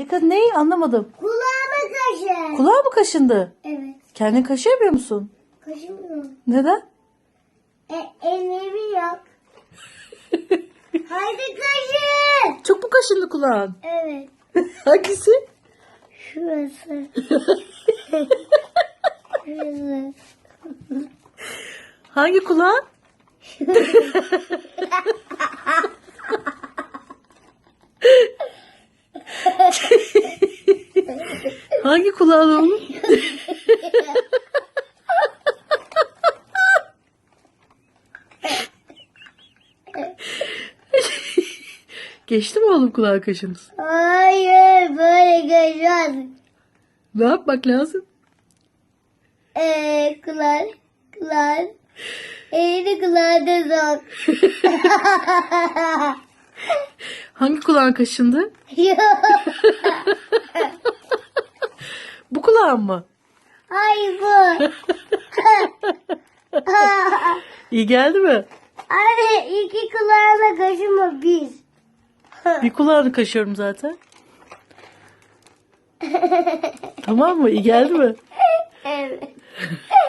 Ne kadar neyi anlamadım. Kulağıma kaşı. Kulağı mı kaşındı? Evet. Kendin kaşıyamıyor musun? Kaşımıyorum. Neden? E, elimi yok. Haydi kaşı. Çok mu kaşındı kulağın? Evet. Hangisi? Şurası. Şurası. Hangi kulağın? Hangi kulağın oğlum? Geçti mi oğlum kulağın kaşıntısı? Hayır böyle kaşımaz. Ne yapmak lazım? Eee kulağın. Kulağın. Elini kulağına sok. Hangi kulağın kaşındı? Yok. Kulağın mı? Hayır. İyi geldi mi? Anne iki kulağına kaşıma bir. Bir kulağını kaşıyorum zaten. tamam mı? İyi geldi mi? Evet.